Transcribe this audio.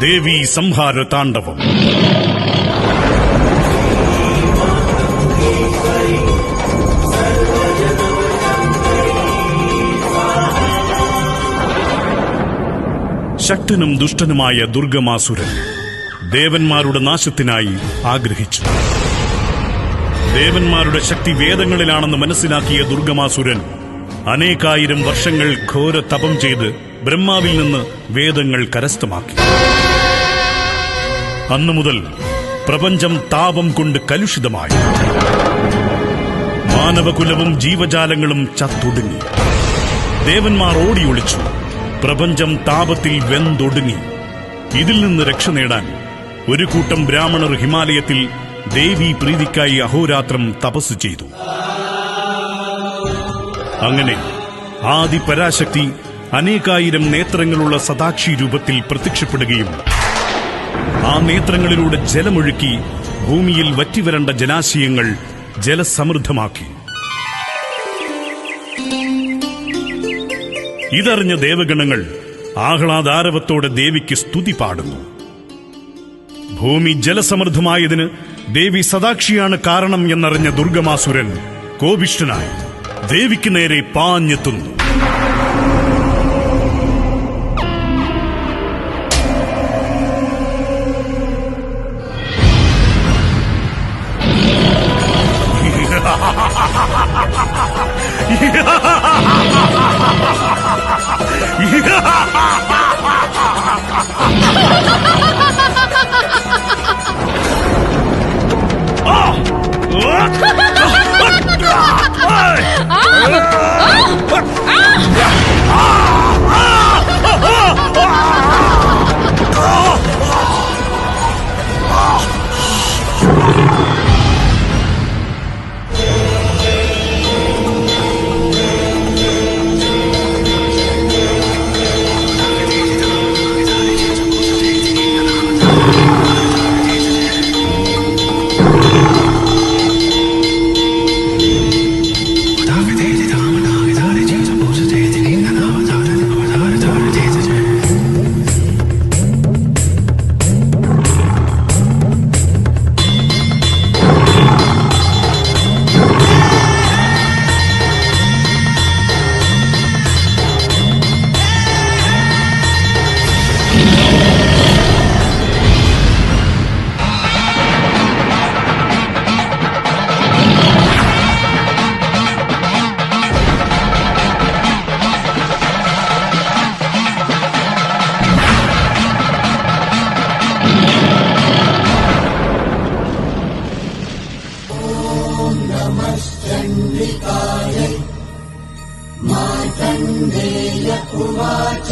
ദേവി സംഹാര താണ്ഡവം. ശക്തനും ദുഷ്ടനുമായ ദുർഗമാസുരൻ ദേവന്മാരുടെ നാശത്തിനായി ആഗ്രഹിച്ചു. ദേവന്മാരുടെ ശക്തി വേദങ്ങളിലാണെന്ന് മനസ്സിലാക്കിയ ദുർഗമാസുരൻ അനേകായിരം വർഷങ്ങൾ ഘോര തപം ചെയ്ത് ബ്രഹ്മാവിൽ നിന്ന് വേദങ്ങൾ കരസ്ഥമാക്കി. അന്നു മുതൽ പ്രപഞ്ചം താപം കൊണ്ട് കലുഷിതമായി. മാനവകുലവും ജീവജാലങ്ങളും ചത്തൊടുങ്ങി. ദേവന്മാർ ഓടിയൊളിച്ചു പ്രപഞ്ചം താപത്തിൽ വെന്തൊടുങ്ങി. ഇതിൽ നിന്ന് രക്ഷ നേടാൻ ഒരു കൂട്ടം ബ്രാഹ്മണർ ഹിമാലയത്തിൽ ദേവി പ്രീതിക്കായി അഹോരാത്രം തപസ് ചെയ്തു. അങ്ങനെ ആദി പരാശക്തി അനേകായിരം നേത്രങ്ങളുള്ള സദാക്ഷി രൂപത്തിൽ പ്രത്യക്ഷപ്പെടുകയും ആ നേത്രങ്ങളിലൂടെ ജലമൊഴുക്കി ഭൂമിയിൽ വറ്റിവരണ്ട ജലാശയങ്ങൾ ജലസമൃദ്ധമാക്കി. ഇതറിഞ്ഞ ദേവഗണങ്ങൾ ആഹ്ലാദാരവത്തോടെ ദേവിക്ക് സ്തുതി പാടുന്നു. ഭൂമി ജലസമൃദ്ധമായതിന് ദേവി സദാക്ഷിയാണ് കാരണം എന്നറിഞ്ഞ ദുർഗമാസുരൻ കോപിഷ്ഠനായി ദേവിക്ക് നേരെ പാഞ്ഞെത്തുന്നു. ¡Ja, ja, ja, ja! य माय उवाच